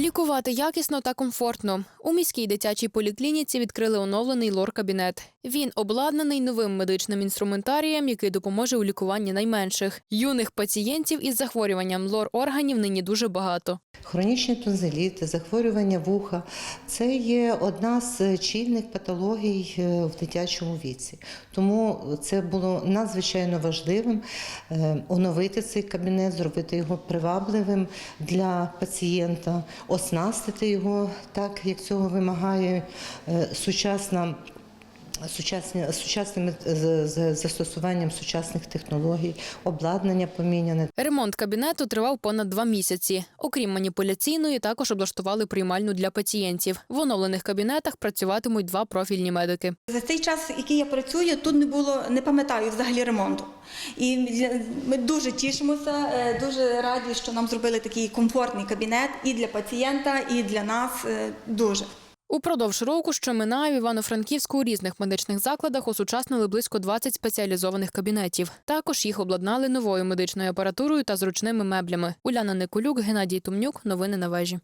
Лікувати якісно та комфортно. У міській дитячій поліклініці відкрили оновлений лор-кабінет. Він обладнаний новим медичним інструментарієм, який допоможе у лікуванні найменших. Юних пацієнтів із захворюванням лор-органів нині дуже багато. Хронічні тонзиліти, захворювання вуха це є одна з чільних патологій е, в дитячому віці. Тому це було надзвичайно важливим е, оновити цей кабінет, зробити його привабливим для пацієнта, оснастити його так, як цього вимагає е, сучасна. Сучасні, сучасним з- з- застосуванням сучасних технологій, обладнання поміняне. Ремонт кабінету тривав понад два місяці. Окрім маніпуляційної, також облаштували приймальну для пацієнтів. В оновлених кабінетах працюватимуть два профільні медики. За цей час, який я працюю, тут не було, не пам'ятаю взагалі ремонту. І ми дуже тішимося, е, дуже раді, що нам зробили такий комфортний кабінет і для пацієнта, і для нас. е, Дуже. Упродовж року, що минає в Івано-Франківську у різних медичних закладах осучаснили близько 20 спеціалізованих кабінетів. Також їх обладнали новою медичною апаратурою та зручними меблями. Уляна Николюк, Геннадій Тумнюк. Новини на вежі.